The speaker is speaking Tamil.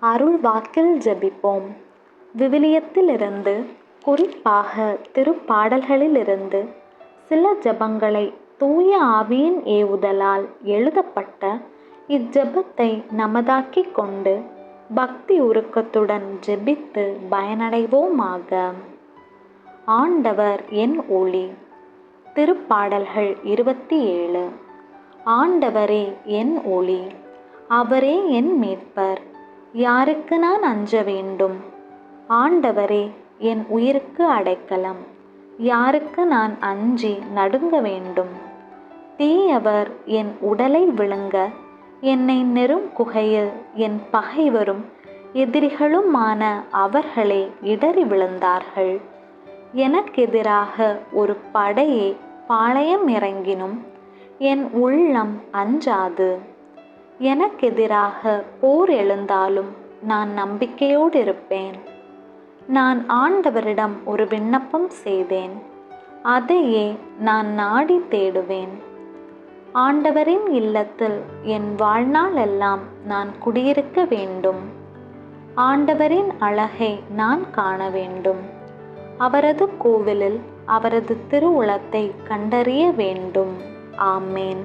அருள் வாக்கில் ஜெபிப்போம். விவிலியத்திலிருந்து குறிப்பாக திருப்பாடல்களிலிருந்து சில ஜெபங்களை தூய ஆவியின் ஏவுதலால் எழுதப்பட்ட இஜெபத்தை நமதாக்கிக் கொண்டு பக்தி உருக்கத்துடன் ஜெபித்து பயனடைவோமாக. ஆண்டவர் என் ஒளி. திருப்பாடல்கள் இருபத்தி ஏழு. ஆண்டவரே என் ஒளி. அவரே என் மீட்பர். யாருக்கு நான் அஞ்ச வேண்டும்? ஆண்டவரே என் உயிருக்கு அடைக்கலம். யாருக்கு நான் அஞ்சி நடுங்க வேண்டும்? தீயவர் என் உடலை விழுங்க. என்னை நெரும் குகையில் என் பகைவரும் எதிரிகளுமான அவர்களே இடறி விழுந்தார்கள். எனக்கெதிராக ஒரு படையே பாளையம் இறங்கினும் என் உள்ளம் அஞ்சாது. எனக்கெதிராக போர் எழுந்தாலும் நான் நம்பிக்கையோடு இருப்பேன் நான் ஆண்டவரிடம் ஒரு விண்ணப்பம் செய்தேன். அதையே நான் நாடி தேடுவேன். ஆண்டவரின் இல்லத்தில் என் வாழ்நாள் எல்லாம் நான் குடியிருக்க வேண்டும். ஆண்டவரின் அழகை நான் காண வேண்டும். அவரது கோவிலில் அவரது திருவுளத்தை கண்டறிய வேண்டும். ஆமேன்.